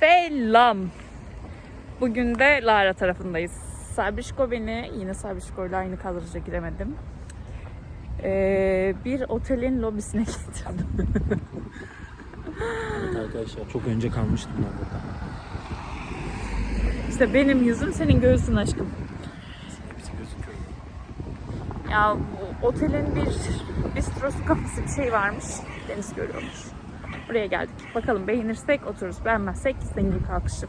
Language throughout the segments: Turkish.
Selam. Bugün de Lara tarafındayız. Sabrişko beni, yine Sabrişko ile aynı kadraja giremedim. Ee, bir otelin lobisine getirdim. Evet arkadaşlar çok önce kalmıştım ben burada. İşte benim yüzüm senin göğsün aşkım. Hepsi gözüküyor. Ya bu otelin bir bistrosu kafası bir şey varmış. Deniz görüyormuş. Buraya geldik. Bakalım beğenirsek otururuz. Beğenmezsek zengin kalkışı.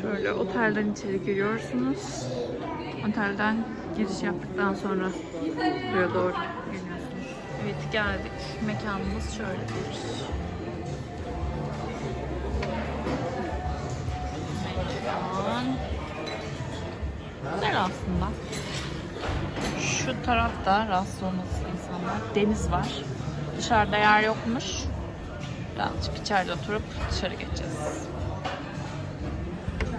Şöyle otelden içeri giriyorsunuz. Otelden giriş yaptıktan sonra buraya doğru geliyorsunuz. Evet geldik. Mekanımız şöyle bir mekan. Güzel aslında. Şu tarafta insanlar. Deniz var. Dışarıda yer yokmuş. Birazcık içeride oturup dışarı geçeceğiz.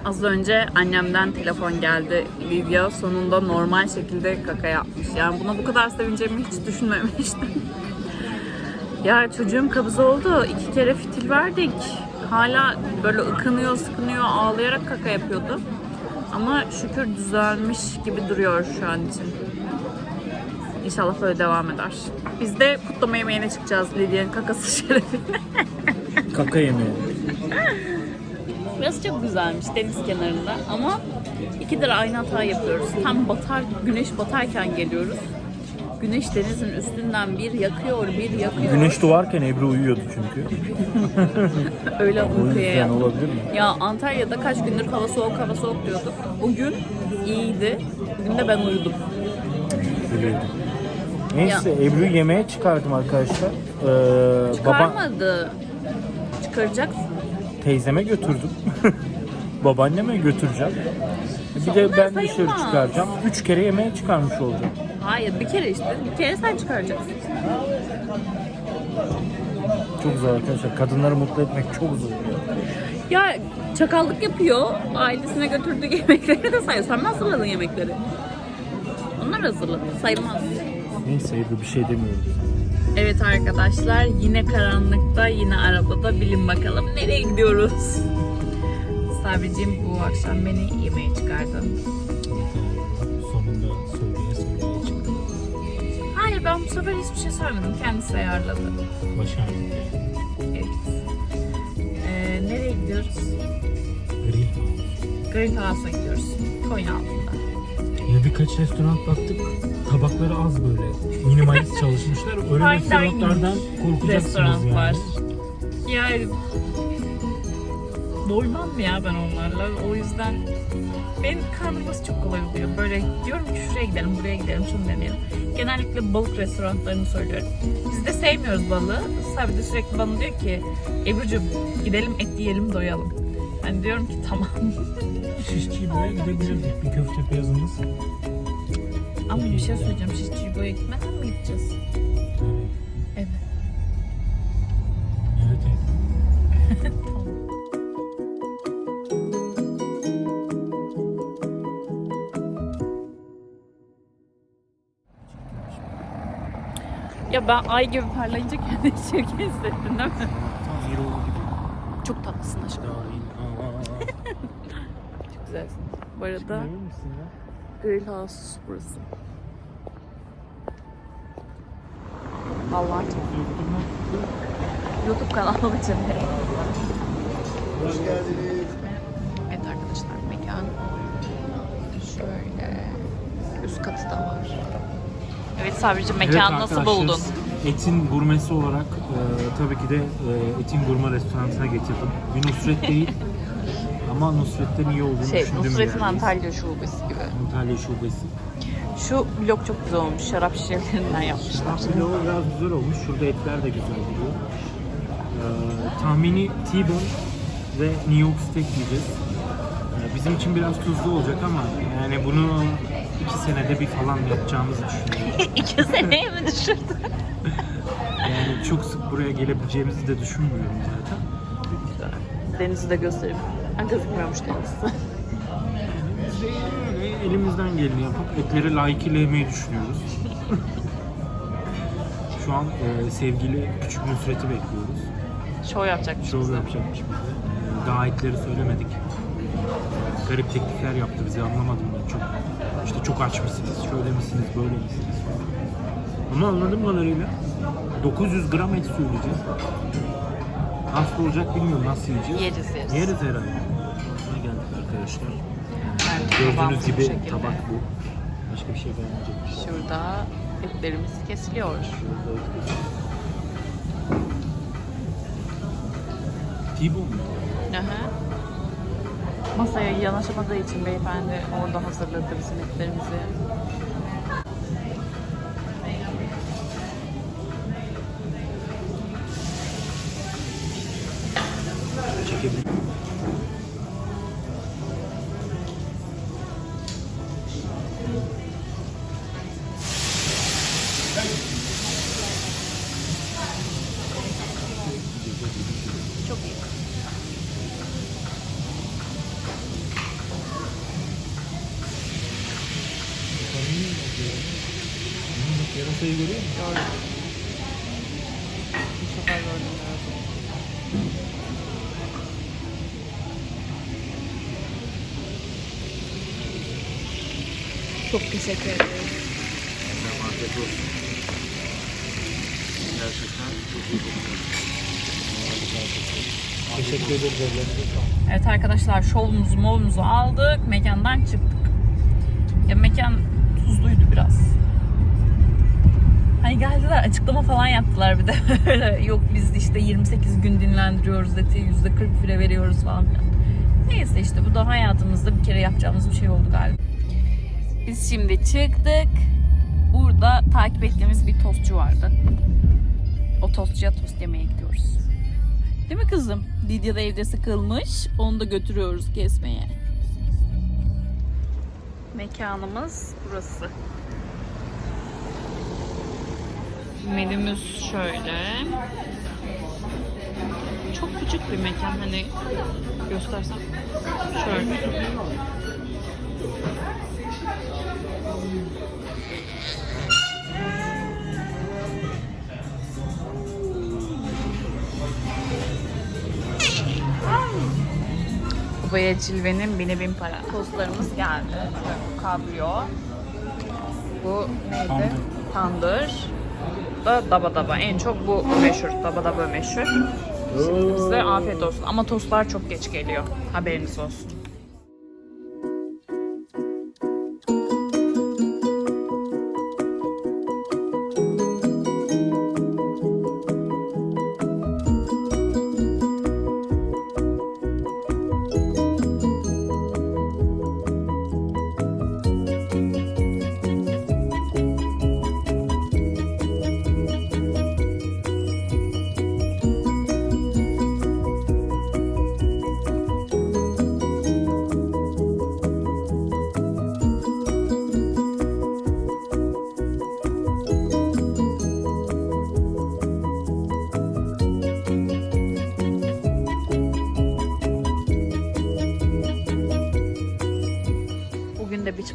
Az önce annemden telefon geldi. Lidya sonunda normal şekilde kaka yapmış. Yani buna bu kadar sevineceğimi hiç düşünmemiştim. ya çocuğum kabız oldu. İki kere fitil verdik. Hala böyle ıkınıyor, sıkınıyor, ağlayarak kaka yapıyordu. Ama şükür düzelmiş gibi duruyor şu an için. İnşallah böyle devam eder. Biz de kutlama yemeğine çıkacağız Lidya'nın kakası şerefine. Kaka yemeği. Burası çok güzelmiş deniz kenarında ama ikidir aynı hata yapıyoruz. Tam batar, güneş batarken geliyoruz. Güneş denizin üstünden bir yakıyor, bir yakıyor. Güneş doğarken Ebru uyuyordu çünkü. Öyle O uykuya yattı. olabilir mi? Ya Antalya'da kaç gündür hava soğuk, hava soğuk diyorduk. Bugün iyiydi. Bugün de ben uyudum. Biliyordum. Neyse Ebru'yu yemeğe çıkardım arkadaşlar. Ee, baba Çıkarmadı. Çıkaracaksın. teyzeme götürdüm. Babaanneme götüreceğim. Bir de Onlar ben dışarı sayılmaz. çıkaracağım. Üç kere yemeğe çıkarmış olacağım. Hayır bir kere işte. Bir kere sen çıkaracaksın. Çok zor arkadaşlar. Kadınları mutlu etmek çok zor. Ya çakallık yapıyor. Ailesine götürdüğü yemekleri de sayıyor. Sen mi hazırladın yemekleri? Onlar hazırladı. Sayılmaz. Neyse Ebru bir şey demiyorum. Evet arkadaşlar yine karanlıkta yine arabada bilin bakalım nereye gidiyoruz. Sabriciğim bu akşam beni yemeğe çıkardı. Sonunda söyleye söyleye çıktı. Hayır ben bu sefer hiçbir şey söylemedim. Kendisi ayarladı. Başardı. Evet. Ee, nereye gidiyoruz? Grill. Grill House'a gidiyoruz. Konya altında. Ya birkaç restoran baktık. Tabakları az böyle. Minimalist çalışmışlar. Öyle Fine restoranlardan korkacaksınız Restoran yani. var. Yani doymam mı ya ben onlarla? O yüzden benim kandırması çok kolay oluyor. Böyle diyorum ki şuraya gidelim, buraya gidelim, şunu deneyelim. Genellikle balık restoranlarını söylüyorum. Biz de sevmiyoruz balığı. Sabri de sürekli bana diyor ki Ebru'cum gidelim et yiyelim doyalım. Ben diyorum ki tamam. Şişçiyi böyle gidebilirdik. Bir köfte piyazımız. Ama bir şey söyleyeceğim. Şişçi boya gitmeden mi gideceğiz? Evet. Evet. evet. Ya ben ay gibi parlayınca kendini çirkin hissettin değil mi? Çok tatlısın aşkım. Güzelsin. Bu arada Emin misin ya? Grill House burası. Vallahi çok YouTube kanalı için. Hoş geldiniz. Evet arkadaşlar mekan şöyle üst katı da var. Evet Sabri'cim mekanı nasıl arkadaşlar, buldun? Etin gurmesi olarak e, tabii ki de e, Etin Gurme restoranına getirdim. Bir Nusret değil ama Nusret'ten iyi olduğunu Şey düşündüğüm Nusret'in yerdeyiz. Antalya şubesi gibi. Antalya şubesi. Şu blok çok güzel olmuş. Şarap şişelerinden yapmışlar. Şarap pilavı biraz güzel olmuş. Şurada etler de güzel duruyor. Ee, tahmini T-bone ve New York steak yiyeceğiz. Ee, bizim için biraz tuzlu olacak ama yani bunu iki senede bir falan yapacağımızı düşünüyorum. İki seneye mi düşürdün? Yani çok sık buraya gelebileceğimizi de düşünmüyorum zaten. Denizi de göstereyim. Gözükmüyormuş deniz. Elimizden geleni yapıp etleri layıkıyla düşünüyoruz. Şu an e, sevgili Küçük Nusret'i bekliyoruz. Show yapacakmış Şov bize. yapacakmış bize. E, daha etleri söylemedik. Garip teklifler yaptı bize anlamadım ben çok. İşte çok aç mısınız, şöyle misiniz, böyle misiniz falan. Ama anladığım kadarıyla 900 gram et söyleyeceğiz. Nasıl olacak bilmiyorum nasıl yiyeceğiz. Yeriz yeriz. Yeriz herhalde. Ne geldik arkadaşlar. Gördüğünüz gibi şekilde. tabak bu. Başka bir şey beğenmeyecek. Şurada etlerimiz kesiliyor. T-bone mu? Aha. Masaya yanaşamadığı için beyefendi orada hazırladı bizim etlerimizi. Çok teşekkür ederim. Afiyet olsun. Gerçekten çok iyi Teşekkür ederiz evlerinize Evet arkadaşlar şovumuzu molumuzu aldık. Mekandan çıktık. Ya mekan tuzluydu biraz. Hani geldiler açıklama falan yaptılar bir de. Yok biz işte 28 gün dinlendiriyoruz dedi. %40 fire veriyoruz falan filan. Neyse işte bu da hayatımızda bir kere yapacağımız bir şey oldu galiba. Biz şimdi çıktık. Burada takip ettiğimiz bir tostçu vardı. O tostçuya tost yemeye gidiyoruz. Değil mi kızım? Lidya da evde sıkılmış. Onu da götürüyoruz kesmeye. Mekanımız burası. Menümüz şöyle. Çok küçük bir mekan. Hani göstersem. Şöyle. Babaya cilvenin bini bin para. Tostlarımız geldi. Bu kabriyo. Bu neydi? Tandır. Da daba daba. En çok bu meşhur. Daba daba meşhur. Şimdi size afiyet olsun. Ama tostlar çok geç geliyor. Haberiniz olsun.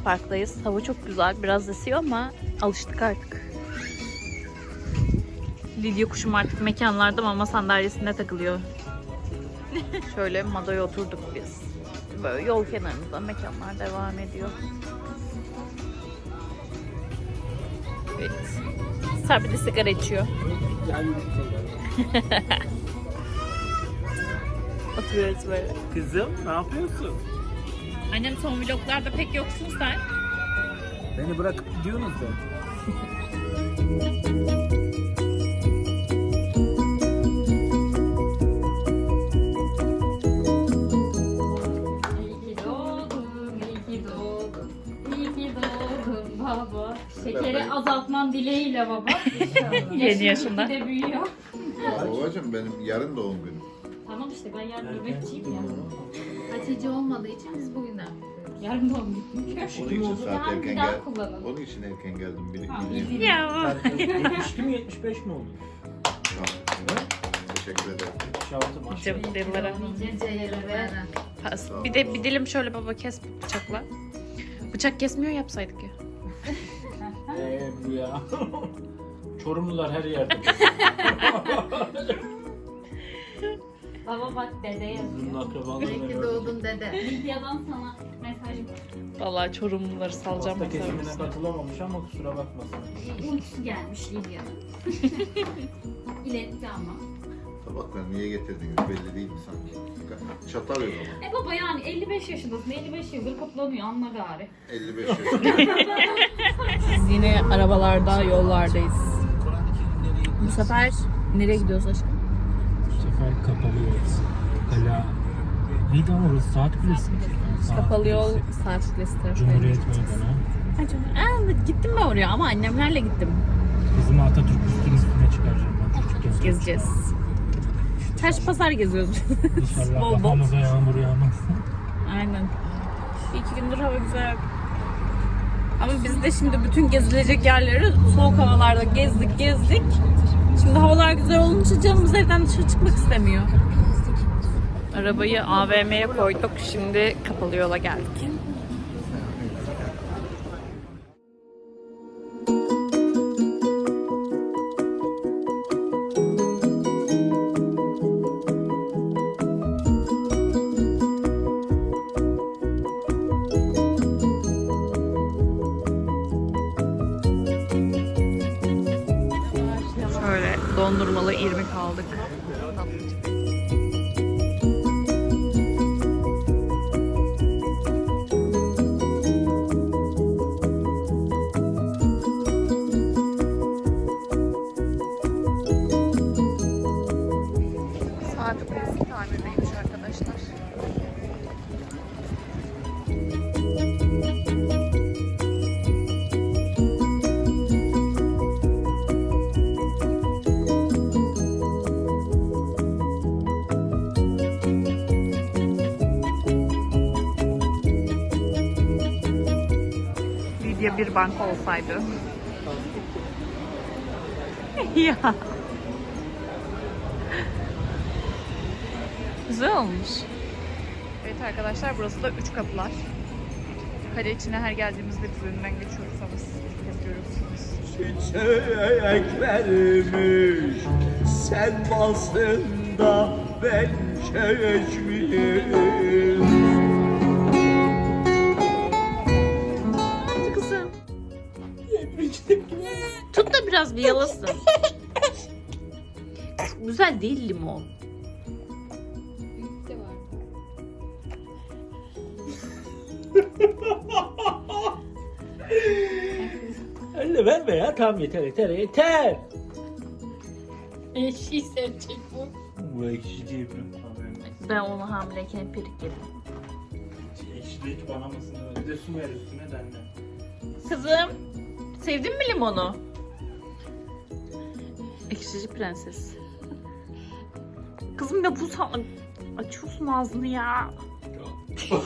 Park'tayız. Hava çok güzel. Biraz esiyor ama alıştık artık. Lidya kuşum artık mekanlarda mama sandalyesinde takılıyor. Şöyle madaya oturduk biz. Böyle yol kenarında mekanlar devam ediyor. Evet. Sarbi de sigara içiyor. Oturuyoruz böyle. Kızım ne yapıyorsun? Annem son vloglarda pek yoksun sen. Beni bırakıp gidiyorsunuz da. İyi ki doğdun, iyi ki doğdun, iyi ki doğdun baba. Şekeri azaltman dileğiyle baba. Yedi yaşında. Bir de büyüyor. Babacım benim yarın doğum günüm. Tamam işte ben yarın nöbetçiyim ya. Hatice olmadığı için biz bugünden yapıyoruz. Yarın doğum günü. Onun için saat Yarın erken bir daha gel. kullanalım. Onun için erken geldim. Bil, Ha, bileyim. bildiğin- Ya. 72 mi 75 mi oldu? Teşekkür ederim. Şahtım aç. Cıvık dillere. Nicelere. Pas- Bir de bir dilim şöyle baba kes bıçakla. Bıçak kesmiyor yapsaydık ya. Eee bu ya. Çorumlular her yerde. Baba bak dede yazıyor. Bunun akrabaları İyi ki doğdun dede. Lidya'dan sana mesaj Vallahi Çorumluları salacağım. Hasta kesimine katılamamış ama kusura bakmasın. uykusu gelmiş Lidya'nın. İletti ama. Tabakları niye getirdiniz belli değil mi sanki? Çatal yok ama. E baba yani 55 yaşındasın. 55 yıldır kutlanıyor anla gari. 55 yaşında. Biz yine arabalarda yollardayız. Bu sefer nereye gidiyoruz aşkım? Sefer kapalı yol. Kala... Neydi ama orası? Saat kulesi mi? Saat Kapalı yol Kulesi. saat kulesi tarafına Cumhuriyet gideceğiz. Meydanı. Ha. Evet gittim ben oraya ama annemlerle gittim. Kızımı Atatürk üstünün üstüne çıkaracağım ben çocukken. Gezeceğiz. Çarşı pazar geziyoruz. İnşallah Bol bol. kafamıza yağmur yağmaz. Aynen. Bir iki gündür hava güzel. Ama biz de şimdi bütün gezilecek yerleri soğuk havalarda gezdik gezdik. Şimdi havalar güzel olunca canımız evden dışarı çıkmak istemiyor. Arabayı AVM'ye koyduk. Şimdi kapalı yola geldik. Dondurmalı irmik aldık. Bir banka olsaydı. ya. Güzel olmuş. Evet arkadaşlar burası da üç kapılar. Kale içine her geldiğimizde biz önünden geçiyoruz ama siz ilk kez görüyorsunuz. Çiçeklermiş selmasında ben çeşmiyim biraz bir yalasın. Güzel değil limon. Büyükte var. Öyle verme ya tamam yeter yeter yeter Eşi sevecek bu. Bu ekşi mi? Ben onu hamileyken pirik yedim. Ekşi hiç banamasın. Bir de su ver üstüne dende. Kızım, sevdin mi limonu? Ekşici prenses. Kızım ya bu sa- açıyorsun ağzını ya.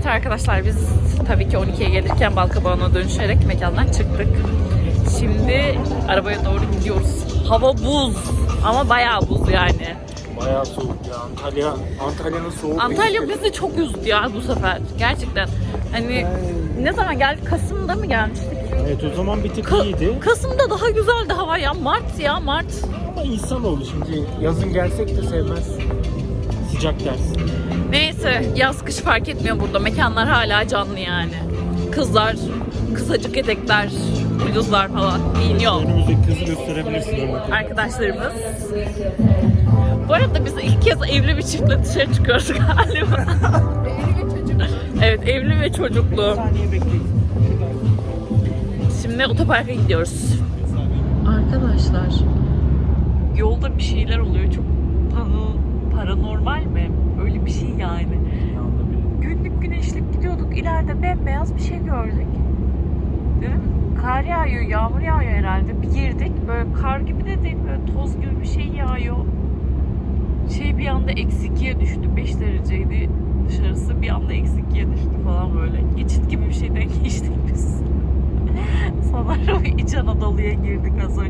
Evet arkadaşlar biz tabii ki 12'ye gelirken Balkabağı'na dönüşerek mekandan çıktık. Şimdi arabaya doğru gidiyoruz. Hava buz ama bayağı buz yani. Bayağı soğuk ya. Antalya, Antalya'nın soğuk Antalya bizi çok üzdü ya bu sefer. Gerçekten. Hani ne zaman geldik? Kasım'da mı gelmiştik? Evet o zaman bir tık Ka- iyiydi. Kasım'da daha güzeldi hava ya. Mart ya Mart. Ama insanoğlu şimdi yazın gelsek de sevmez. Sıcak dersin. Neyse yaz kış fark etmiyor burada. Mekanlar hala canlı yani. Kızlar, kısacık etekler, bluzlar falan giyiniyor. Önümüzdeki kızı gösterebilirsin. Arkadaşlarımız. Bu arada biz ilk kez evli bir çiftle dışarı çıkıyoruz galiba. evli ve çocuklu. Evet evli ve çocuklu. Şimdi otoparka gidiyoruz. Arkadaşlar yolda bir şeyler oluyor. Çok pano, paranormal mi? Öyle bir şey yani. Günlük güneşlik gidiyorduk. ileride bembeyaz bir şey gördük. Dedim kar yağıyor, yağmur yağıyor herhalde. Bir girdik. Böyle kar gibi de değil, böyle toz gibi bir şey yağıyor. Şey bir anda eksi ikiye düştü. 5 dereceydi dışarısı. Bir anda eksi ikiye düştü falan böyle. Geçit gibi bir şeyden geçtik biz. Sanırım İç Anadolu'ya girdik az önce.